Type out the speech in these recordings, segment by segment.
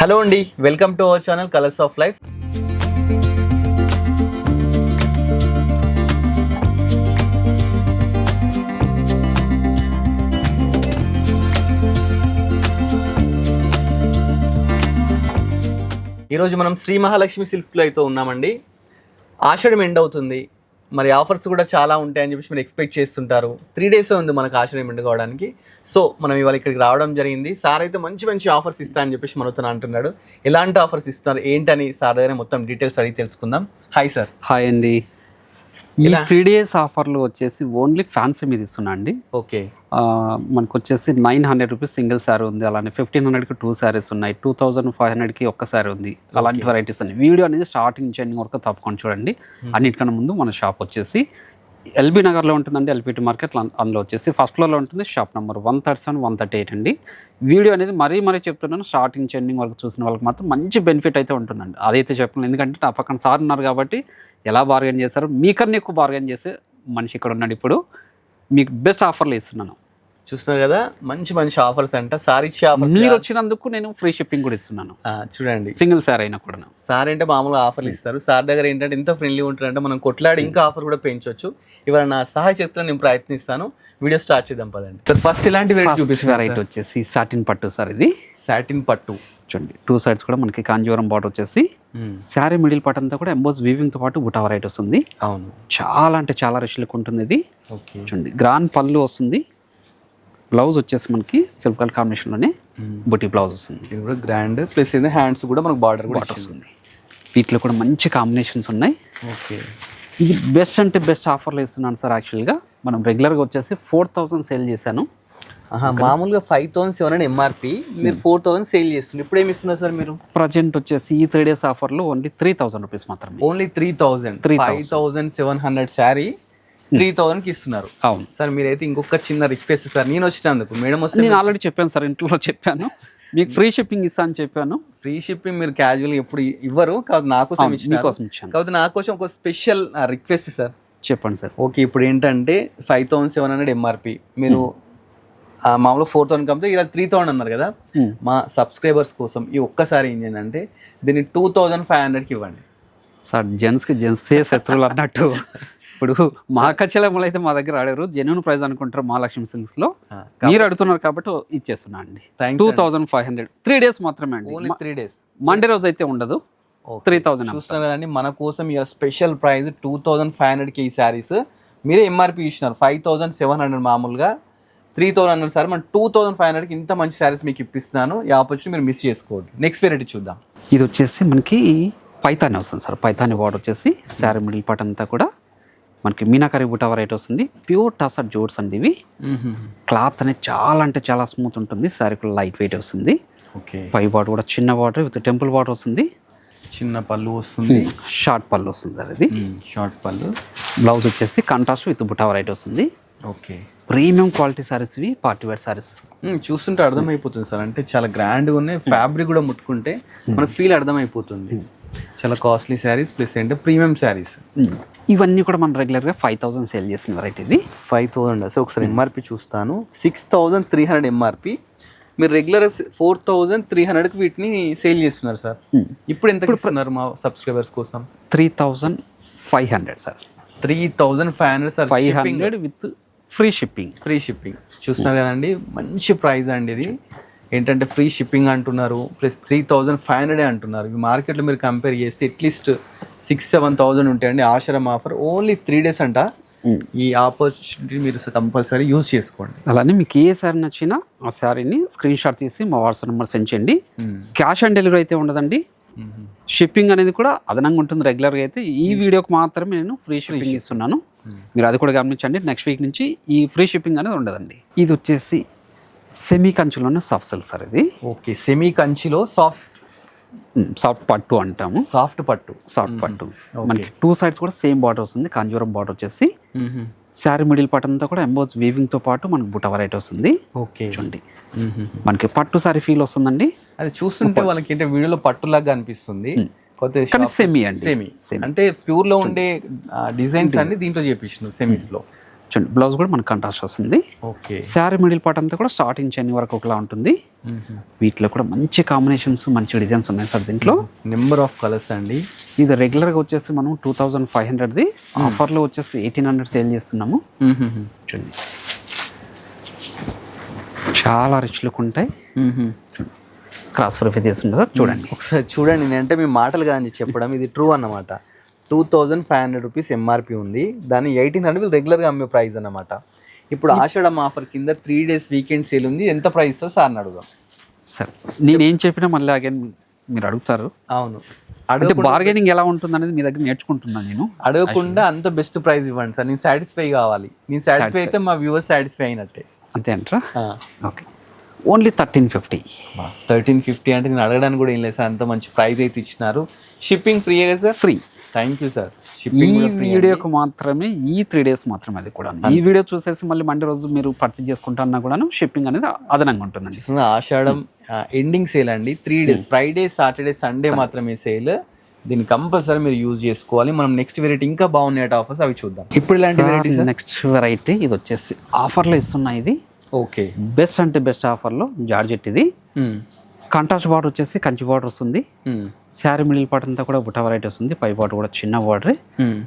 Hello అండి welcome to our channel colours of life ఈరోజు మనం శ్రీ మహాలక్ష్మి సిల్క్లో అయితే ఉన్నామండి. ఆషాఢం ఎండ్ అవుతుంది. మరి ఆఫర్స్ కూడా చాలా ఉంటాయని చెప్పేసి మీరు ఎక్స్పెక్ట్ చేస్తుంటారు. త్రీ డేస్ ఉంది మనకు ఆశ్రయం కావడానికి సో మనం ఇవాళ ఇక్కడికి రావడం జరిగింది. సార్ అయితే మంచి మంచి ఆఫర్స్ ఇస్తా అని చెప్పేసి మనతో అంటున్నాడు. ఎలాంటి ఆఫర్స్ ఇస్తున్నారు? ఏంటని సార్ దగ్గర మొత్తం డీటెయిల్స్ అడిగి తెలుసుకుందాం. Hi sir. హాయ్ అండి. ఈ ఇలా? త్రీ డేస్ ఆఫర్లు వచ్చేసి ఓన్లీ ఫ్యాన్సీ మీద ఇస్తున్నా అండి. ఓకే. మనకు వచ్చేసి nine hundred rupees single sari ఉంది. అలానే ఫిఫ్టీన్ హండ్రెడ్కి టూ శారీస్ ఉన్నాయి. టూ థౌజండ్ ఫైవ్ హండ్రెడ్కి ఒక్క శారీ ఉంది. అలాంటి వెరైటీస్ అన్ని. వీడియో అనేది స్టార్టింగ్ నుంచి ఎండింగ్ వరకు తప్పకుండా చూడండి. అన్నిటికన్నా ముందు మన షాప్ వచ్చేసి ఎల్బీ నగర్లో ఉంటుందండి ఎల్పిటి మార్కెట్. అందులో వచ్చేసి ఫస్ట్ ఫ్లోర్లో ఉంటుంది shop number one thirty seven one thirty eight అండి. వీడియో అనేది మరీ మరీ చెప్తున్నాను స్టార్టింగ్ ఎండింగ్ వరకు చూసిన వాళ్ళకి మాత్రం మంచి బెనిఫిట్ అయితే ఉంటుందండి. అదైతే చెప్పను ఎందుకంటే నా పక్కన సార్ ఉన్నారు కాబట్టి ఎలా బార్గెన్ చేశారు మీకన్నా ఎక్కువ బార్గెన్ చేసే మనిషి ఇక్కడ ఉన్నాడు ఇప్పుడు. మీకు బెస్ట్ ఆఫర్లు ఇస్తున్నాను. చూస్తున్నారు కదా మంచి మంచి ఆఫర్స్ అంట. సార్ ఇచ్చే మీరు వచ్చినందుకు నేను ఫ్రీ షిప్పింగ్ కూడా ఇస్తున్నాను. చూడండి. సింగిల్ శారీ అయినా కూడా సార్ అంటే మామూలుగా ఆఫర్లు ఇస్తారు. సార్ దగ్గర ఏంటంటే ఎంత ఫ్రెండ్లీ ఉంటారంటే మనం కొట్లాడి ఇంకా ఆఫర్ కూడా పెంచవచ్చు ఇవాళ నా సహాయ చేస్తున్న నేను ప్రయత్నిస్తాను. వీడియో స్టార్ట్ చేద్దాం పదండి. సార్ ఫస్ట్ ఇలాంటి వెరైటీ వచ్చేసి సాటిన్ పట్టు సార్ ఇది. సాటిన్ పట్టు. చూడండి టూ సైడ్స్ కూడా మనకి కాంజీవరం బార్డర్ వచ్చేసి శారీ మిడిల్ పార్ట్ అంతా కూడా ఎంబోస్ వీవింగ్తో పాటు బుటా వెరైటీ వస్తుంది. అవును. చాలా అంటే చాలా రిచ్ లుక్ ఉంటుంది ఇది. ఓకే చూడండి గ్రాండ్ పళ్ళు వస్తుంది. బ్లౌజ్ వచ్చేసి మనకి సిల్క్ కలర్ కాంబినేషన్లోనే బుటీ బ్లౌజ్ వస్తుంది. ఇది కూడా గ్రాండ్ ప్లస్ ఇది హ్యాండ్స్ కూడా మనకు బార్డర్ కూడా వస్తుంది వీటిలో కూడా మంచి కాంబినేషన్స్ ఉన్నాయి. ఓకే ఇది బెస్ట్ అంటే బెస్ట్ ఆఫర్లో ఇస్తున్నాను సార్ యాక్చువల్గా మనం రెగ్యులర్గా వచ్చేసి ఫోర్ థౌసండ్ సేల్ చేశాను. మామూలుగా five thousand seven hundred MRP మీరు ఫోర్ థౌసండ్ సేల్ చేస్తున్నారు ఇప్పుడు ఏమి ఇస్తున్నారు సార్ మీరు? ప్రజెంట్ వచ్చేసి ఈ త్రీ డేస్ ఆఫర్లో ఓన్లీ త్రీ థౌసండ్ రూపీస్ మాత్రమే. Only three thousand 3,000. Five thousand seven hundred sari three థౌసండ్కి ఇస్తున్నారు. అవును. సార్ మీరైతే ఇంకొక చిన్న రిక్వెస్ట్ సార్ నేను వచ్చినందుకు మేడం వస్తే నేను ఆల్రెడీ చెప్పాను సార్ ఇంట్లో చెప్పాను. మీకు ఫ్రీ షిప్పింగ్ ఇస్తా అని చెప్పాను. ఫ్రీ షిప్పింగ్ మీరు క్యాజువల్ ఎప్పుడు ఇవ్వరు కాదు నా కోసం ఇచ్చాను. కాకపోతే నా కోసం ఒక స్పెషల్ రిక్వెస్ట్ సార్. చెప్పండి సార్. ఓకే ఇప్పుడు ఏంటంటే five thousand seven hundred MRP మీరు మామూలుగా ఫోర్ థౌసండ్ కంటే ఇలా త్రీ థౌసండ్ అన్నారు కదా. మా సబ్స్క్రైబర్స్ కోసం ఈ ఒక్కసారి ఏం చేయండి దీన్ని టూ థౌజండ్ ఫైవ్ హండ్రెడ్కి ఇవ్వండి. సార్ జెంట్స్కి జెంట్సే శత్రువులు అన్నట్టు. ఇప్పుడు మా కచ్చలమ్మలు అయితే మా దగ్గర ఆడారు. జెన్యున్ ప్రైస్ అనుకుంటారు మహాలక్ష్మి సిల్క్స్లో ఆ, మీరు అడుగుతున్నారు కాబట్టి ఇచ్చేస్తున్నా అండి. Two. Thousand five hundred three days మాత్రమే అండి. ఓన్లీ త్రీ డేస్ మండే రోజు అయితే ఉండదు. త్రీ థౌజండ్ చూస్తున్నారు కదండి మన కోసం ఇక special price two thousand five హండ్రెడ్కి ఈ శారీస్ మీరే ఎంఆర్పి ఇచ్చినారు. ఫైవ్ థౌసండ్ సెవెన్ హండ్రెడ్ మామూలుగా. త్రీ థౌసండ్ హండ్రెడ్ సార్ మన టూ థౌసండ్ ఫైవ్ హండ్రెడ్కి ఇంత మంచి శారీస్ మీకు ఇప్పిస్తున్నాను. ఈ ఆపర్చునిటీ మీరు మిస్ చేసుకోవద్దు. నెక్స్ట్ వెరైటీ చూద్దాం. ఇది వచ్చేసి మనకి పైతాని వస్తుంది సార్. పైతాని బార్డర్ వచ్చేసి శారీ మిడిల్ పార్ట్ అంతా కూడా మనకి మీనాకరి బుటా వెరైటీ వస్తుంది. ప్యూర్ టసర్ జోడ్స్ అండి ఇవి. క్లాత్ అనేది చాలా అంటే చాలా స్మూత్ ఉంటుంది. శారీ కూడా లైట్ వెయిట్ వస్తుంది. ఓకే. పై బార్డర్ కూడా చిన్న బార్డర్ విత్ టెంపుల్ బార్డర్ వస్తుంది. చిన్న పళ్ళు వస్తుంది. షార్ట్ పళ్ళు వస్తుంది సార్ ఇది. షార్ట్ పళ్ళు. బ్లౌజ్ వచ్చేసి కాంట్రాస్ట్ విత్ బుటా వెరైటీ వస్తుంది. ఓకే. ప్రీమియం క్వాలిటీ సారీస్ ఇవి పార్టీ వేర్ సారీస్ చూస్తుంటే అర్థమైపోతుంది సార్. అంటే చాలా గ్రాండ్గా ఉన్నాయి. ఫ్యాబ్రిక్ కూడా ముట్టుకుంటే మనకు ఫీల్ అర్థమైపోతుంది. చాలా కాస్ట్లీ శారీస్ ప్లస్ ఏంటంటే ప్రీమియం శారీస్ ఇవన్నీ కూడా మనం రెగ్యులర్గా ఫైవ్ థౌసండ్ సేల్ చేసిన వెరైటీ ఇది. ఫైవ్ థౌసండ్ అసలు ఒకసారి ఎంఆర్పి చూస్తాను. Six thousand three hundred MRP మీరు రెగ్యులర్ ఫోర్ థౌసండ్ త్రీ హండ్రెడ్కి వీటిని సేల్ చేస్తున్నారు సార్ ఇప్పుడు ఎంత ఇస్తున్నారు మా సబ్స్క్రైబర్స్ కోసం? Three thousand five hundred sir three thousand five hundred sir five hundred with free shipping free shipping చూస్తున్నారు కదండి మంచి ప్రైస్ అండి ఇది. ఏంటంటే ఫ్రీ షిప్పింగ్ అంటున్నారు ప్లస్ త్రీ థౌజండ్ ఫైవ్ హండ్రెడే అంటున్నారు. ఈ మార్కెట్లో మీరు కంపేర్ చేస్తే అట్లీస్ట్ సిక్స్ సెవెన్ థౌజండ్ ఉంటాయండి. ఆశ్రమ్ ఆఫర్ ఓన్లీ త్రీ డేస్ అంట. ఈ ఆపర్చునిటీ మీరు కంపల్సరీ యూజ్ చేసుకోండి. అలానే మీకు ఏ శారీ నచ్చినా ఆ శారీని స్క్రీన్ షాట్ తీసి మా వాట్సాప్ నెంబర్ సెండ్ చేయండి. క్యాష్ ఆన్ డెలివరీ అయితే ఉండదండి. షిప్పింగ్ అనేది కూడా అదనంగా ఉంటుంది రెగ్యులర్గా అయితే. ఈ వీడియోకి మాత్రమే నేను ఫ్రీ షిప్పింగ్ ఇస్తున్నాను. మీరు అది కూడా గమనించండి. నెక్స్ట్ వీక్ నుంచి ఈ ఫ్రీ షిప్పింగ్ అనేది ఉండదండి. ఇది వచ్చేసి సెమీ కంచులోనే సాఫ్ట్ సిల్క్ సార్ ఇది. ఓకే సెమీ కంచిలో సాఫ్ట్ సాఫ్ట్ పట్టు అంటాము. సాఫ్ట్ పట్టు. సాఫ్ట్ పట్టు. మనకి టూ సైడ్స్ కూడా సేమ్ బార్డర్ వస్తుంది కాంజూరం బార్డర్ వచ్చేసి. శారీ మిడిల్ పార్ట్ అంతా కూడా ఎంబోజ్ వీవింగ్తో పాటు మనకు బుట్ట వెరైటీ వస్తుంది. ఓకే. చూడండి. మనకి పట్టు సారీ ఫీల్ వస్తుందండి. అది చూస్తుంటే వాళ్ళకి ఏంటంటే వీడియోలో పట్టులాగా అనిపిస్తుంది. కానీ సెమీ అండి. సెమీ అంటే ప్యూర్లో ఉండే డిజైన్స్ అన్ని దీంట్లో చేపించిన సెమీస్లో. చూడండి బ్లౌజ్ కూడా మనకు కంట్రాస్ట్ వస్తుంది. ఓకే. శారీ మిడిల్ పార్ట్ అంతా కూడా స్టార్టింగ్ చెన్ని వరకు ఒకలా ఉంటుంది. వీటిలో కూడా మంచి కాంబినేషన్స్ మంచి డిజైన్స్ ఉన్నాయి సార్ దీంట్లో. నెంబర్ ఆఫ్ కలర్స్ అండి. ఇది రెగ్యులర్గా వచ్చేసి మనం టూ థౌజండ్ ఫైవ్ హండ్రెడ్ది ఆఫర్లో వచ్చేసి ఎయిటీన్ హండ్రెడ్ సేల్ చేస్తున్నాము. చూడండి. చాలా రిచ్ లుక్ ఉంటాయి. క్రాస్ వెరిఫై చేస్తుంది సార్ చూడండి. ఒకసారి చూడండి నేనంటే మీ మాటలు కాదని చెప్పడం. ఇది ట్రూ అన్నమాట. Two thousand five hundred rupees MRP ఉంది. దాన్ని ఎయిటీన్ హండ్రెడ్ రెగ్యులర్గా అమ్మే ప్రైస్ అన్నమాట. ఇప్పుడు ఆషాఢం ఆఫర్ కింద త్రీ డేస్ వీకెండ్ సేల్ ఉంది. ఎంత ప్రైస్ సార్ని అడుగుదాం. సరే. నేనేం చెప్పినా మళ్ళీ అగైన్ మీరు అడుగుతారు. అవును. అంటే బార్గెనింగ్ ఎలా ఉంటుంది అనేది మీ దగ్గర నేర్చుకుంటున్నాను నేను. అడగకుండా అంత బెస్ట్ ప్రైస్ ఇవ్వండి సార్. నేను సాటిస్ఫై కావాలి. నేను సాటిస్ఫై అయితే మా వ్యూవర్స్ సాటిస్ఫై అయినట్టే. అంతే అంటారా? Okay only thirteen fifty thirteen fifty అంటే నేను అడగడానికి కూడా ఏం లేదు సార్. అంత మంచి ప్రైస్ అయితే ఇచ్చినారు. షిప్పింగ్ ఫ్రీ కదా sir? Free thank you sir ఈ వీడియోకి మాత్రమే ఈ త్రీ డేస్ మాత్రమే అది కూడా ఈ వీడియో చూసేసి మళ్ళీ మండే రోజు మీరు పర్చేజ్ చేసుకుంటున్నా కూడాను షిప్పింగ్ అనేది అదనంగా ఉంటుందండి. చూస్తున్న ఆషాఢం ఎండింగ్ సేల్ అండి. Three days Friday Saturday Sunday మాత్రమే సేల్ దీన్ని కంపల్సరీ మీరు యూజ్ చేసుకోవాలి. మనం నెక్స్ట్ వెరైటీ ఇంకా బాగున్నాయి ఆఫర్స్ అవి చూద్దాం. ఇప్పుడు ఇలాంటి వెరైటీస్ నెక్స్ట్ వెరైటీ ఇది వచ్చేసి ఆఫర్లో ఇస్తున్నా ఇది. ఓకే బెస్ట్ అంటే బెస్ట్ ఆఫర్లో జార్జెట్ ఇది. కాంట్రాస్ట్ బార్డర్ వచ్చేసి కంచి బార్డర్ వస్తుంది. శారీ మిడిల్ పార్ట్ అంతా కూడా బుట్ట వెరైటీ వస్తుంది. పై పార్ట్ కూడా చిన్న బార్డర్.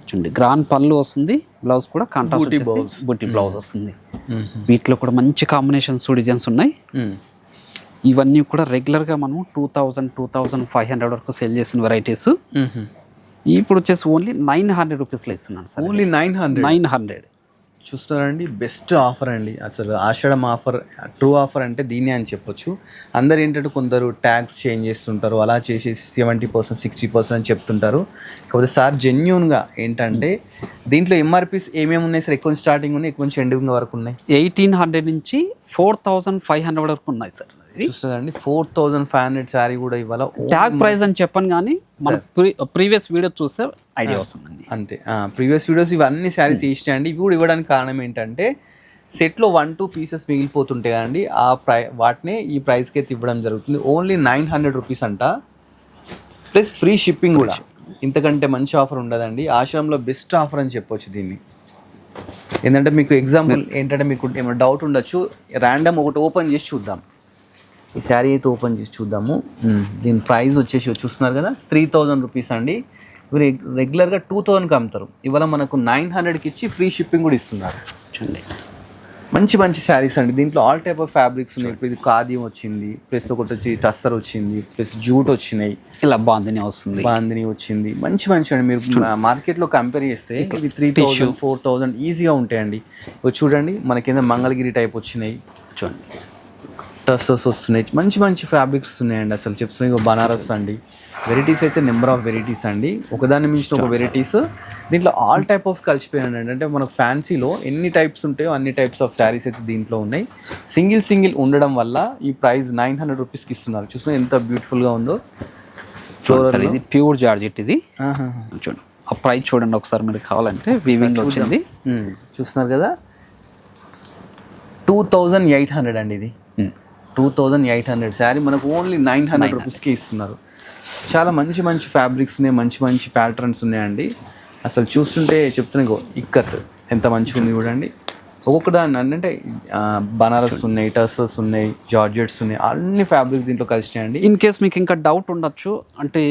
చూడండి గ్రాండ్ పళ్ళు వస్తుంది. బ్లౌజ్ కూడా కాంట్రాస్ట్ వచ్చేసి బుట్టి బ్లౌజ్ వస్తుంది. వీటిలో కూడా మంచి కాంబినేషన్స్ డిజైన్స్ ఉన్నాయి. ఇవన్నీ కూడా రెగ్యులర్గా మనం two thousand two thousand five hundred వరకు సేల్ చేసిన వెరైటీస్ ఇప్పుడు వచ్చేసి ఓన్లీ నైన్ హండ్రెడ్ రూపీస్లో ఇస్తున్నాను sir. Only nine hundred nine hundred చూస్తున్నారండి. బెస్ట్ ఆఫర్ అండి. అసలు ఆషాఢం ఆఫర్ ట్రూ ఆఫర్ అంటే దీనే అని చెప్పొచ్చు. అందరు ఏంటంటే కొందరు ట్యాక్స్ చేంజ్ చేస్తుంటారు. అలా చేసేసి సెవెంటీ పర్సెంట్ సిక్స్టీ పర్సెంట్ అని చెప్తుంటారు. కాకపోతే సార్ జెన్యున్గా ఏంటంటే దీంట్లో ఎంఆర్పీస్ ఏమేమి ఉన్నాయి సార్? ఎక్కువ స్టార్టింగ్ ఉన్నాయి ఎక్కువ నుంచి ఎండింగ్ వరకు ఉన్నాయి. ఎయిటీన్ హండ్రెడ్ నుంచి ఫోర్ థౌజండ్ ఫైవ్ హండ్రెడ్ వరకు ఉన్నాయి sir. చూస్తుందండి four thousand five hundred sari కూడా ఇవాళ ట్యాగ్ ప్రైస్ అని చెప్పను కానీ మన ప్రీవియస్ వీడియో చూస్తే ఐడియా వస్తుందండి. అంతే. ప్రీవియస్ వీడియోస్ ఇవన్నీ శారీస్ ఇచ్చినాయండి ఇవి కూడా ఇవ్వడానికి కారణం ఏంటంటే సెట్లో వన్ టూ పీసెస్ మిగిలిపోతుంటాయి కదండి. ఆ ప్రై వాటిని ఈ ప్రైస్కి అయితే ఇవ్వడం జరుగుతుంది. ఓన్లీ నైన్ హండ్రెడ్ రూపీస్ అంట. ప్లస్ ఫ్రీ షిప్పింగ్ కూడా. ఇంతకంటే మంచి ఆఫర్ ఉండదండి. ఆశ్రమంలో బెస్ట్ ఆఫర్ అని చెప్పొచ్చు దీన్ని. ఏంటంటే మీకు ఎగ్జాంపుల్ ఏంటంటే మీకు ఏమైనా డౌట్ ఉండొచ్చు. ర్యాండమ్ ఒకటి ఓపెన్ చేసి చూద్దాం. ఈ శారీ అయితే ఓపెన్ చేసి చూద్దాము. దీని ప్రైస్ వచ్చేసి చూస్తున్నారు కదా త్రీ థౌజండ్ రూపీస్ అండి. ఇవి రెగ్యులర్గా టూ థౌజండ్కి అమ్ముతారు. ఇవాళ మనకు నైన్ హండ్రెడ్కి ఇచ్చి ఫ్రీ షిప్పింగ్ కూడా ఇస్తున్నారు. చూడండి. మంచి మంచి శారీస్ అండి. దీంట్లో ఆల్ టైప్ ఆఫ్ ఫ్యాబ్రిక్స్ ఉన్నాయి. ఇప్పుడు ఇది ఖాదీ వచ్చింది ప్లస్ ఒకటి వచ్చి టస్సర్ వచ్చింది ప్లస్ జూట్ వచ్చినాయి. ఇలా బాగుంది వస్తుంది. బాందిని వచ్చింది. మంచి మంచి అండి. మీరు మార్కెట్లో కంపేర్ చేస్తే ఇవి త్రీ థౌజండ్ ఫోర్ థౌజండ్ ఈజీగా ఉంటాయండి. ఇవి చూడండి మన కింద మంగళగిరి టైప్ వచ్చినాయి. చూడండి. టస్సర్స్ వస్తున్నాయి. మంచి మంచి ఫ్యాబ్రిక్స్ ఉన్నాయండి అసలు చెప్తున్నాయి. ఇగో బనారస్ అండి. వెరైటీస్ అయితే నెంబర్ ఆఫ్ వెరైటీస్ అండి. ఒకదాన్ని మించిన ఒక వెరైటీస్ దీంట్లో ఆల్ టైప్ ఆఫ్ కలిసిపోయాయండి అంటే మనకు ఫ్యాన్సీలో ఎన్ని టైప్స్ ఉంటాయో అన్ని టైప్స్ ఆఫ్ శారీస్ అయితే దీంట్లో ఉన్నాయి. సింగిల్ సింగిల్ ఉండడం వల్ల ఈ ప్రైస్ నైన్ హండ్రెడ్ రూపీస్కి ఇస్తున్నారు. చూస్తున్నా ఎంత బ్యూటిఫుల్గా ఉందో. సార్ ఇది ప్యూర్ జార్జెట్ ఇది. చూడండి. ఆ ప్రైస్ చూడండి ఒకసారి మీరు కావాలంటే వీవింగ్ వచ్చింది. చూస్తున్నారు కదా. టూ థౌజండ్ ఎయిట్ హండ్రెడ్ అండి ఇది. Two thousand eight hundred sari మనకు ఓన్లీ నైన్ హండ్రెడ్ రూపీస్కి ఇస్తున్నారు. చాలా మంచి మంచి ఫ్యాబ్రిక్స్ ఉన్నాయి మంచి మంచి ప్యాటర్న్స్ ఉన్నాయండి. అసలు చూస్తుంటే చెప్తున్నా ఇక్కత్ ఎంత మంచిగా ఉంది చూడండి. ఒక్కొక్క దాన్ని అంటే బనారస్ ఉన్నాయి టర్సస్ ఉన్నాయి జార్జెట్స్ ఉన్నాయి అన్ని ఫ్యాబ్రిక్స్ దీంట్లో కలిసినాయండి. ఇన్ కేస్ మీకు ఇంకా డౌట్ ఉండొచ్చు అంటే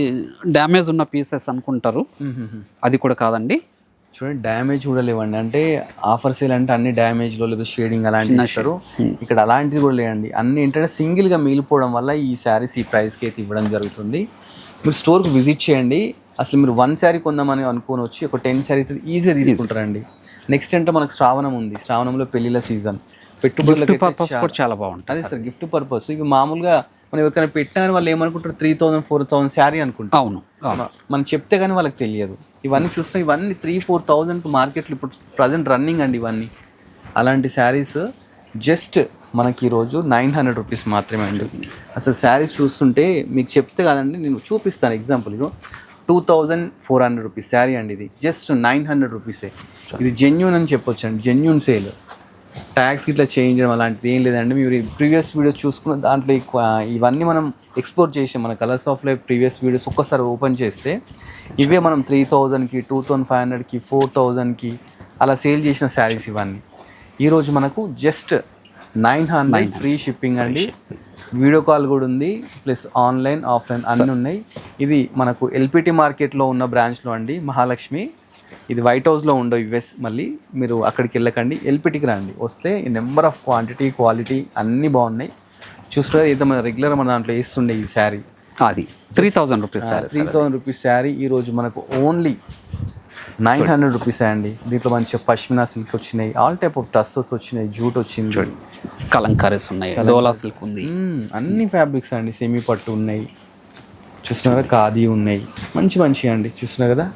డ్యామేజ్ ఉన్న పీసెస్ అనుకుంటారు. అది కూడా కాదండి. చూడండి డ్యామేజ్ కూడా లేవండి అంటే ఆఫర్ సేల్ అంటే అన్ని డ్యామేజ్లో లేదు షేడింగ్ అలాంటివి ఇస్తారు. ఇక్కడ అలాంటిది కూడా లేదండి. అన్ని ఏంటంటే సింగిల్గా మిగిలిపోవడం వల్ల ఈ శారీస్ ఈ ప్రైస్కి అయితే ఇవ్వడం జరుగుతుంది. మీరు స్టోర్కి విజిట్ చేయండి. అసలు మీరు వన్ శారీ కొందామని అనుకొని వచ్చి ఒక టెన్ శారీస్ ఈజీగా తీసుకుంటారండి. నెక్స్ట్ అంటే మనకు శ్రావణం ఉంది. శ్రావణంలో పెళ్ళిళ్ళ సీజన్ కూడా చాలా బాగుంటుంది అదే సార్. గిఫ్ట్ పర్పస్ ఇవి మామూలుగా మనం ఎవరికైనా పెట్టారని వాళ్ళు ఏమనుకుంటారు three thousand four thousand sari అనుకుంటారు. అవును మనం చెప్తే కానీ వాళ్ళకి తెలియదు. ఇవన్నీ చూస్తున్నా ఇవన్నీ త్రీ ఫోర్ థౌజండ్ మార్కెట్లో ఇప్పుడు ప్రజెంట్ రన్నింగ్ అండి ఇవన్నీ. అలాంటి శారీస్ జస్ట్ మనకి ఈరోజు నైన్ హండ్రెడ్ రూపీస్ మాత్రమే అండి. అసలు శారీస్ చూస్తుంటే మీకు చెప్తే కాదండి నేను చూపిస్తాను ఎగ్జాంపుల్ ఇగో. Two thousand four hundred rupees sari అండి ఇది. జస్ట్ నైన్ హండ్రెడ్ రూపీసే ఇది జెన్యున్ అని చెప్పొచ్చు అండి జెన్యున్ సేల్ ట్యాక్స్ ఇట్లా చేంజ్ చేయడం అలాంటిది ఏం లేదండి. మీరు ప్రీవియస్ వీడియోస్ చూసుకున్న దాంట్లో ఎక్కువ ఇవన్నీ మనం ఎక్స్పోర్ట్ చేసాం మన colours of life previous videos ఒక్కసారి ఓపెన్ చేస్తే ఇవే మనం త్రీ థౌజండ్కి టూ థౌజండ్ ఫైవ్ హండ్రెడ్కి ఫోర్ థౌజండ్కి అలా సేల్ చేసిన శారీస్ ఇవన్నీ. ఈరోజు మనకు just nine hundred free shipping అండి. వీడియో కాల్ కూడా ఉంది ప్లస్ ఆన్లైన్ ఆఫ్లైన్ అన్నీ ఉన్నాయి. ఇది మనకు ఎల్పిటి మార్కెట్లో ఉన్న బ్రాంచ్లో అండి మహాలక్ష్మి. ఇది వైట్ హౌస్లో ఉండవు యుఎస్ మళ్ళీ మీరు అక్కడికి వెళ్ళకండి. ఎల్పిటికి రండి. వస్తే నెంబర్ ఆఫ్ క్వాంటిటీ క్వాలిటీ అన్నీ బాగున్నాయి. చూస్తారు అయితే మన రెగ్యులర్ మన దాంట్లో వేస్తుండే ఈ శారీ అది. Three thousand rupees sir three thousand rupees sari ఈరోజు మనకు ఓన్లీ నైన్ హండ్రెడ్ రూపీస్ అండి. దీంట్లో మంచిగా పష్మినా సిల్క్ వచ్చినాయి. ఆల్ టైప్ ఆఫ్ టస్సెస్ వచ్చినాయి. జూట్ వచ్చింది. కలంకారీస్ ఉన్నాయి. డోలా సిల్క్ ఉంది. అన్ని ఫ్యాబ్రిక్స్ అండి. సెమీ పట్టు ఉన్నాయి. చూస్తున్నారా? ఖాదీ ఉన్నాయి. మంచి మంచి అండి. చూస్తున్నారు కదా?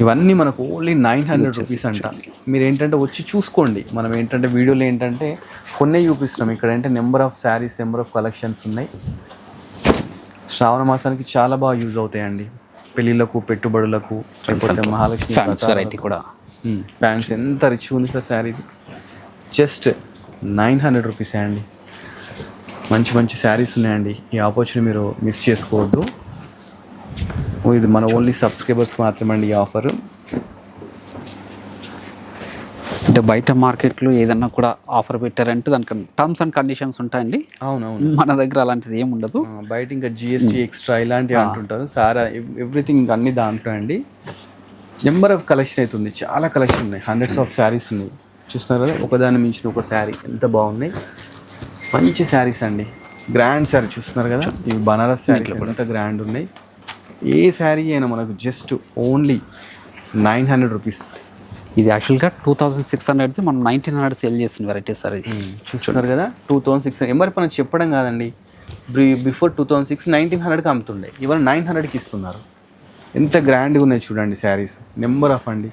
ఇవన్నీ మనకు ఓన్లీ నైన్ హండ్రెడ్ రూపీస్ అంట. మీరు ఏంటంటే వచ్చి చూసుకోండి. మనం ఏంటంటే వీడియోలో ఏంటంటే కొన్నే చూపిస్తున్నాం. ఇక్కడ అంటే number of saris number of collections ఉన్నాయి. శ్రావణ మాసానికి చాలా బాగా యూజ్ అవుతాయండి. పెళ్ళిళ్ళకు పెట్టుబడులకు లేకపోతే మహాలక్ష్మి ఫ్యాన్స్ వెరైటీ కూడా. ప్యాంట్స్ ఎంత రిచ్ ఉంది sir sari just nine hundred rupees అండి. మంచి మంచి శారీస్ ఉన్నాయండి. ఈ ఆపర్చునిటీ మీరు మిస్ చేసుకోవద్దు. ఇది మన ఓన్లీ సబ్స్క్రైబర్స్ మాత్రమే అండి ఈ ఆఫర్ అంటే బయట మార్కెట్లో ఏదన్నా కూడా ఆఫర్ పెట్టారంటే దానికి టర్మ్స్ అండ్ కండిషన్స్ ఉంటాయండి. అవునవును. మన దగ్గర అలాంటిది ఏమి ఉండదు. బయట ఇంకా జిఎస్టీ ఎక్స్ట్రా ఇలాంటివి అంటుంటారు. సారా ఎవ్రీథింగ్ అన్ని దాంట్లో అండి. నెంబర్ ఆఫ్ కలెక్షన్ అవుతుంది చాలా కలెక్షన్ ఉన్నాయి. హండ్రెడ్స్ ఆఫ్ శారీస్ ఉన్నాయి. చూస్తున్నారు కదా? ఒకదాని మించిన ఒక శారీ ఎంత బాగున్నాయి. మంచి శారీస్ అండి. గ్రాండ్ శారీ చూస్తున్నారు కదా? ఇవి బనారస్ శారీస్ ఎంత గ్రాండ్ ఉన్నాయి. ఏ శారీ అయినా మనకు just only nine hundred rupees ఇది యాక్చువల్గా టూ థౌసండ్ సిక్స్ హండ్రెడ్ది మనం నైన్టీన్ హండ్రెడ్ సేల్ చేసిన వెరైటీ సార్ ఇది. చూస్తున్నారు కదా టూ థౌసండ్ సిక్స్ ఎంఆర్ మనం చెప్పడం కాదండి. Before two thousand six nineteen హండ్రెడ్కి అమ్ముతుండే. ఇవాళ నైన్ హండ్రెడ్కి ఇస్తున్నారు. ఎంత గ్రాండ్గా ఉన్నాయి చూడండి శారీస్. నెంబర్ ఆఫ్ అండి.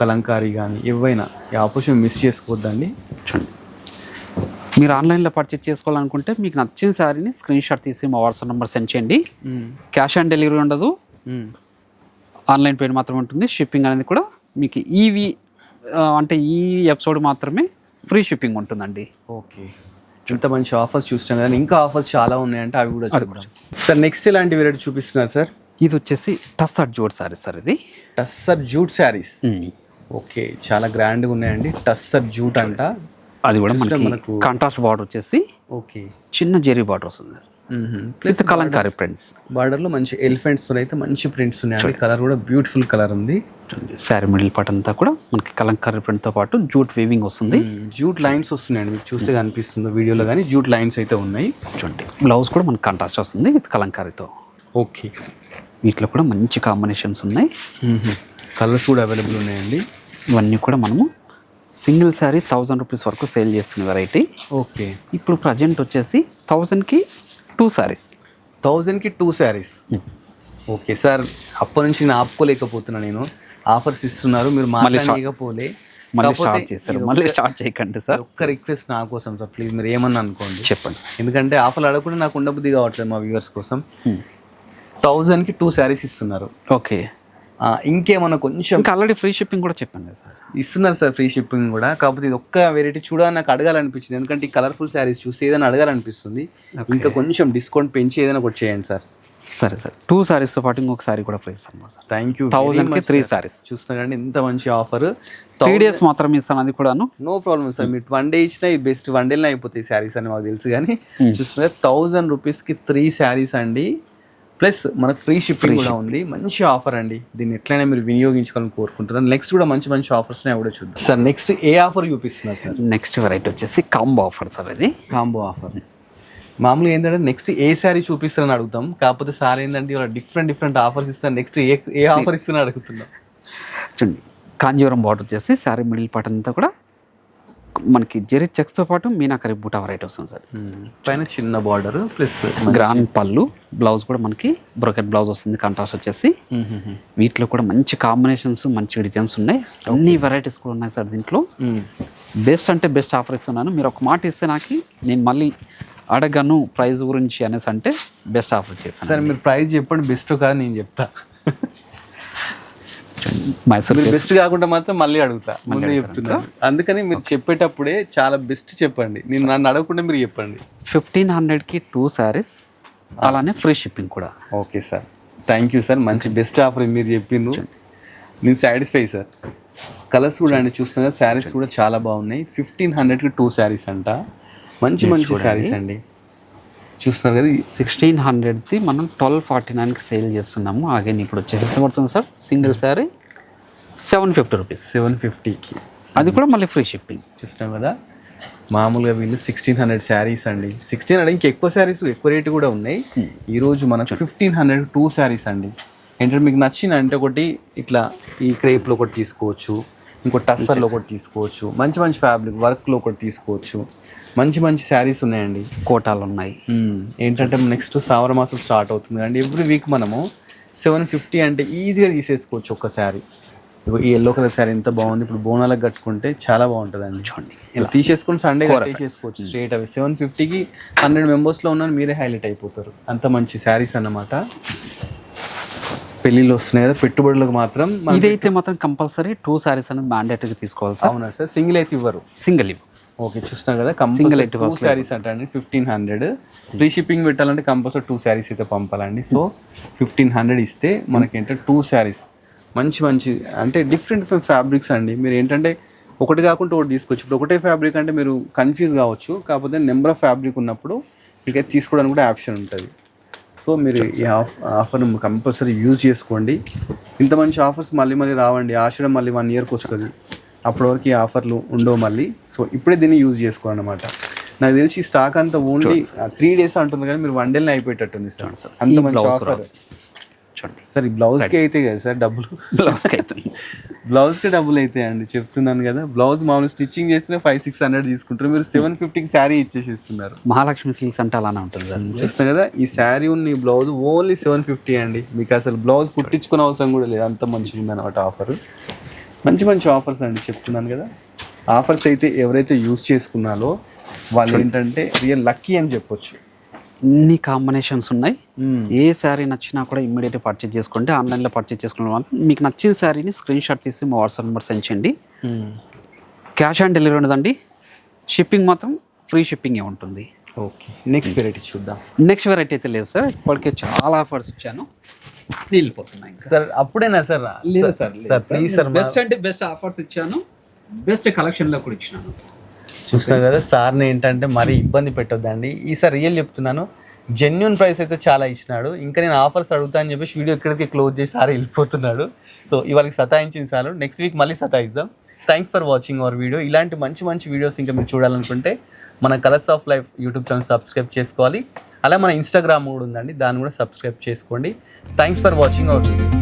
కలంకారీ కానీ ఏవైనా. ఈ ఆపర్చునిటీ మిస్ చేసుకోవద్దండి. చూడండి. మీరు ఆన్లైన్లో పర్చేజ్ చేసుకోవాలనుకుంటే మీకు నచ్చిన శారీని స్క్రీన్ షాట్ తీసి మా వాట్సాప్ నెంబర్ సెండ్ చేయండి. క్యాష్ ఆన్ డెలివరీ ఉండదు. ఆన్లైన్ పేమెంట్ మాత్రమే ఉంటుంది. షిప్పింగ్ అనేది కూడా మీకు ఈవి అంటే ఈ ఎపిసోడ్ మాత్రమే ఫ్రీ షిప్పింగ్ ఉంటుందండి. ఓకే. ఇంత మంచి ఆఫర్స్ చూస్తాం కదా. ఇంకా ఆఫర్స్ చాలా ఉన్నాయంటే అవి కూడా సార్ నెక్స్ట్ ఎలాంటి వెరైటీ చూపిస్తున్నారు సార్? ఇది వచ్చేసి టస్ అట్ జోడ్ సారీ సార్ ఇది టస్సర్ జూట్ శారీస్ ఓకే. చాలా గ్రాండ్గా ఉన్నాయండి. టస్సర్ జూట్ అంట. అది కూడా మనకి కాంట్రాస్ట్ బార్డర్ వచ్చేసి ఓకే. చిన్న జెరీ బార్డర్ వస్తుంది. ప్లస్ కలంకారీ ప్రింట్స్ బార్డర్లో మంచి ఎలిఫెంట్స్ అయితే మంచి ప్రింట్స్ ఉన్నాయండి కలర్ కూడా బ్యూటిఫుల్ కలర్ ఉంది. శారీ మిడిల్ పార్ట్ అంతా కూడా మనకి కలంకారీ ప్రింట్తో పాటు జూట్ వీవింగ్ వస్తుంది. జూట్ లైన్స్ వస్తున్నాయండి మీకు చూస్తే కనిపిస్తుంది వీడియోలో కానీ జూట్ లైన్స్ అయితే ఉన్నాయి. చూడండి బ్లౌజ్ కూడా మనకి కాంట్రాస్ట్ వస్తుంది విత్ కలంకారీతో ఓకే. వీటిలో కూడా మంచి కాంబినేషన్స్ ఉన్నాయి. కలర్స్ కూడా అవైలబుల్ ఉన్నాయండి. ఇవన్నీ కూడా మనము సింగిల్ శారీ థౌజండ్ రూపీస్ వరకు సేల్ చేస్తున్న వెరైటీ ఓకే. ఇప్పుడు ప్రజెంట్ వచ్చేసి థౌజండ్కి టూ శారీస్ థౌజండ్కి టూ శారీస్ ఓకే సార్. అప్పటి నుంచి నేను ఆపుకోలేకపోతున్నా నేను. ఆఫర్స్ ఇస్తున్నారు మీరు మాట్లాడలేకపోలే మళ్ళీ స్టార్ట్ చేస్తారు మళ్ళీ స్టార్ట్ చేయకండి సార్. ఒక్క రిక్వెస్ట్ నా కోసం సార్. ప్లీజ్ మీరు ఏమన్నా అనుకోండి. చెప్పండి. ఎందుకంటే ఆఫర్లు అడగకుండా నాకు ఉండబుద్ధి కావట్లేదు మా వ్యూవర్స్ కోసం. థౌజండ్కి టూ శారీస్ ఇస్తున్నారు. ఓకే. ఇంకేమన్నా కొంచెం ఇంకా ఆల్రెడీ ఫ్రీ షిప్పింగ్ కూడా చెప్పండి కదా సార్. ఇస్తున్నారు సార్ ఫ్రీ షిప్పింగ్ కూడా. కాకపోతే ఇది ఒక్క వెరైటీ చూడాలని నాకు అడగాలనిపించింది. ఎందుకంటే ఈ కలర్ఫుల్ శారీస్ చూసి ఏదైనా అడగాలనిపిస్తుంది. ఇంకా కొంచెం డిస్కౌంట్ పెంచి ఏదైనా ఒకటి చేయండి సార్. సరే సార్. టూ శారీస్తో పాటు ఇంకొక శారీ కూడా ఫ్రీ ఇస్తాను సార్. థ్యాంక్ యూ థౌజండ్కి త్రీ శారీస్ చూస్తున్నారండి ఇంత మంచి ఆఫర్ త్రీ డేస్ మాత్రం ఇస్తాను అది కూడాను. నో ప్రాబ్లం సార్ మీరు వన్ డే ఇచ్చినా ఇది బెస్ట్ వన్ డేలో అయిపోతాయి శారీస్ అని మాకు తెలుసు కానీ చూస్తున్నారు థౌజండ్ రూపీస్కి త్రీ శారీస్ అండి. ప్లస్ మనకు ఫ్రీ షిప్పింగ్ కూడా ఉంది. మంచి ఆఫర్ అండి. దీన్ని ఎట్లయినా మీరు వినియోగించుకోవాలని కోరుకుంటున్నాను. నెక్స్ట్ కూడా మంచి మంచి ఆఫర్స్ కూడా చూద్దాం. సార్ నెక్స్ట్ ఏ ఆఫర్ చూపిస్తున్నారు సార్ నెక్స్ట్ వెరైటీ వచ్చేసి కాంబో ఆఫర్ సార్ ఇది. కాంబో ఆఫర్ మామూలుగా ఏంటంటే నెక్స్ట్ ఏ శారీ చూపిస్తారని అడుగుతాం. కాకపోతే సార్ ఏంటంటే ఇవాళ డిఫరెంట్ డిఫరెంట్ ఆఫర్స్ ఇస్తారు. నెక్స్ట్ ఏ ఏ ఆఫర్ ఇస్తారని అడుగుతున్నాం. చూడండి. కాంజీవరం బార్డర్ వచ్చేసి శారీ మిడిల్ పార్ట్ అంతా కూడా మనకి జెరీ చెక్స్తో పాటు మీనాకరి బూటా వెరైటీ వస్తుంది సార్. పైన చిన్న బార్డర్ ప్లస్ గ్రాండ్ పళ్ళు బ్లౌజ్ కూడా మనకి బ్రొకెట్ బ్లౌజ్ వస్తుంది కాంట్రాస్ట్ వచ్చేసి. వీటిలో కూడా మంచి కాంబినేషన్స్ మంచి డిజైన్స్ ఉన్నాయి. అన్ని వెరైటీస్ కూడా ఉన్నాయి సార్ దీంట్లో. బెస్ట్ అంటే బెస్ట్ ఆఫర్ ఇస్తున్నాను. మీరు ఒక మాట ఇస్తే నాకు నేను మళ్ళీ అడగను ప్రైస్ గురించి అనేసి అంటే బెస్ట్ ఆఫర్ ఇచ్చేసాను సరే మీరు ప్రైస్ చెప్పండి బెస్ట్ కాదు నేను చెప్తా. మైసూర్ మీరు బెస్ట్ కాకుండా మాత్రం మళ్ళీ అడుగుతా. ముందే చెప్తున్నా. అందుకని మీరు చెప్పేటప్పుడే చాలా బెస్ట్ చెప్పండి. నేను నన్ను అడగకుండా మీరు చెప్పండి. ఫిఫ్టీన్ హండ్రెడ్కి టూ శారీస్ అలానే ఫ్రీ షిప్పింగ్ కూడా. Okay sir thank you sir మంచి బెస్ట్ ఆఫర్ మీరు చెప్పిండ్రు నేను సాటిస్ఫై సార్ కలర్స్ కూడా అండి చూస్తున్నా శారీస్ కూడా చాలా బాగున్నాయి. ఫిఫ్టీన్ హండ్రెడ్కి టూ శారీస్ అంట. మంచి మంచి శారీస్ అండి. చూస్తున్నారు కదా సిక్స్టీన్ హండ్రెడ్ది మనం ట్వెల్వ్ ఫార్టీ నైన్కి సేల్ చేస్తున్నాము. అగైన్ ఇప్పుడు వచ్చేసి ఎంత పడుతుంది sir. Single sari seven fifty rupees. Seven ఫిఫ్టీకి. అది కూడా మళ్ళీ ఫ్రీ షిప్పింగ్. చూస్తున్నాం కదా మామూలుగా వీళ్ళు సిక్స్టీన్ హండ్రెడ్ శారీస్ అండి. సిక్స్టీన్ హండ్రెడ్ ఇంకా ఎక్కువ శారీస్ ఎక్కువ రేటు కూడా ఉన్నాయి. ఈ రోజు మనకు ఫిఫ్టీన్ హండ్రెడ్ టూ శారీస్ అండి. ఏంటంటే మీకు నచ్చిన అంటే ఒకటి ఇట్లా ఈ క్రేప్లో ఒకటి తీసుకోవచ్చు ఇంకో టస్సర్లో ఒకటి తీసుకోవచ్చు మంచి మంచి ఫ్యాబ్రిక్ వర్క్లో ఒకటి తీసుకోవచ్చు. మంచి మంచి శారీస్ ఉన్నాయండి. కోటాలు ఉన్నాయి. ఏంటంటే నెక్స్ట్ శ్రావణ మాసం స్టార్ట్ అవుతుంది. అండి ఎవ్రీ వీక్ మనము సెవెన్ ఫిఫ్టీ అంటే ఈజీగా తీసేసుకోవచ్చు ఒక్క శారీ. ఈ ఎల్లో కలర్ శారీ ఎంత బాగుంది. ఇప్పుడు బోనాలకు కట్టుకుంటే చాలా బాగుంటుందండి. చూడండి. ఇలా. తీసేసుకుని సండే కట్టేసేసుకోవచ్చు స్ట్రేట్ అవి. సెవెన్ ఫిఫ్టీకి హండ్రెడ్ మెంబర్స్లో ఉన్నాను మీరే హైలైట్ అయిపోతారు. అంత మంచి శారీస్ అన్నమాట. పెళ్ళిళ్ళు వస్తున్నాయి కదా పెట్టుబడులకు మాత్రం ఇదైతే మాత్రం కంపల్సరీ టూ శారీస్ అనేది మ్యాండేటరీగా తీసుకోవాలి అవునా సార్? సింగిల్ అయితే ఇవ్వరు. సింగిల్ ఇవ్వు ఓకే చూస్తున్నారు కదా కంపల్సరీ టూ శారీస్ అంటే ఫిఫ్టీన్ హండ్రెడ్ ఫ్రీ షిప్పింగ్ పెట్టాలంటే కంపల్సరీ టూ శారీస్ అయితే పంపాలండి. సో ఫిఫ్టీన్ హండ్రెడ్ ఇస్తే మనకి ఏంటంటే టూ శారీస్ మంచి మంచి అంటే డిఫరెంట్ డిఫరెంట్ ఫ్యాబ్రిక్స్ అండి. మీరు ఏంటంటే ఒకటి కాకుండా ఒకటి తీసుకోవచ్చు ఇప్పుడు ఒకటే ఫ్యాబ్రిక్ అంటే మీరు కన్ఫ్యూజ్ కావచ్చు. కాకపోతే నెంబర్ ఆఫ్ ఫ్యాబ్రిక్ ఉన్నప్పుడు మీకు అయితే తీసుకోవడానికి కూడా ఆప్షన్ ఉంటుంది. సో మీరు ఈ ఆఫ్ ఆఫర్ కంపల్సరీ యూజ్ చేసుకోండి. ఇంత మంచి ఆఫర్స్ మళ్ళీ మళ్ళీ రావండి. ఆషడం మళ్ళీ వన్ ఇయర్కి వస్తుంది. అప్పటి వరకు ఈ ఆఫర్లు ఉండవు మళ్ళీ. సో ఇప్పుడే దీన్ని యూజ్ చేసుకోవాలన్నమాట. నాకు తెలిసి స్టాక్ అంతా ఓన్లీ త్రీ డేస్ అంటుంది కానీ మీరు వన్ డేలో అయిపోయేటట్టుంది సార్. అంత మంచి ఆఫర్. చూడండి. సార్ ఈ బ్లౌజ్కి అయితే కదా సార్ డబ్బులు? బ్లౌజ్కి అవుతుంది బ్లౌజ్కి డబ్బులు అయితే అండి. చెప్తున్నాను కదా బ్లౌజ్ మామూలు స్టిచ్చింగ్ చేస్తే ఫైవ్ సిక్స్ హండ్రెడ్ తీసుకుంటారు. మీరు సెవెన్ ఫిఫ్టీకి శారీ ఇచ్చేసి ఇస్తున్నారు మహాలక్ష్మి సిల్క్స్ అంటే అలానే ఉంటుంది సార్. చూస్తాం కదా ఈ శారీ ఉన్న ఈ బ్లౌజ్ ఓన్లీ సెవెన్ ఫిఫ్టీ అండి. మీకు అసలు బ్లౌజ్ కుట్టించుకునే అవసరం కూడా లేదు. అంత మంచిగా ఉందన్నమాట ఆఫర్ మంచి మంచి ఆఫర్స్ అండి చెప్తున్నాను కదా. ఆఫర్స్ అయితే ఎవరైతే యూజ్ చేసుకున్నారో వాళ్ళు ఏంటంటే రియల్ లక్కీ అని చెప్పొచ్చు. అన్ని కాంబినేషన్స్ ఉన్నాయి. ఏ శారీ నచ్చినా కూడా ఇమ్మీడియట్ పర్చేజ్ చేసుకోండి. ఆన్లైన్లో పర్చేజ్ చేసుకున్న వాళ్ళు మీకు నచ్చిన శారీని స్క్రీన్ షాట్ తీసి మా వాట్సాప్ నెంబర్ సెండ్ చేయండి. క్యాష్ ఆన్ డెలివరీ ఉండదండి. షిప్పింగ్ మాత్రం ఫ్రీ షిప్పింగే ఉంటుంది. ఓకే నెక్స్ట్ వెరైటీ చూద్దాం. నెక్స్ట్ వెరైటీ అయితే లేదు సార్. ఇప్పటికే చాలా ఆఫర్స్ ఇచ్చాను. వెళ్ళిపోతున్నాయి సార్ అప్పుడేనా సార్? లేదు sir sir please sir best అంటే బెస్ట్ ఆఫర్స్ ఇచ్చాను. బెస్ట్ కలెక్షన్లో కూడా ఇచ్చినాను. చూస్తున్నాం కదా సార్ని ఏంటంటే మరీ ఇబ్బంది పెట్టొద్దండి. ఈసారి రియల్ చెప్తున్నాను జెన్యున్ ప్రైస్ అయితే చాలా ఇచ్చినాడు. ఇంకా నేను ఆఫర్స్ అడుగుతా అని చెప్పేసి వీడియో ఇక్కడికి క్లోజ్ చేసి సార్ వెళ్ళిపోతున్నాడు. సో ఇవాళకి సతాయించింది సార్. నెక్స్ట్ వీక్ మళ్ళీ సతాయిద్దాం. Thanks for watching our video ఇలాంటి మంచి మంచి వీడియోస్ ఇంకా మీరు చూడాలనుకుంటే మన colours of life YouTube channel subscribe చేసుకోవాలి. అలా మన ఇన్స్టాగ్రామ్ కూడా ఉందండి దాన్ని కూడా సబ్స్క్రైబ్ చేసుకోండి. Thanks for watching our video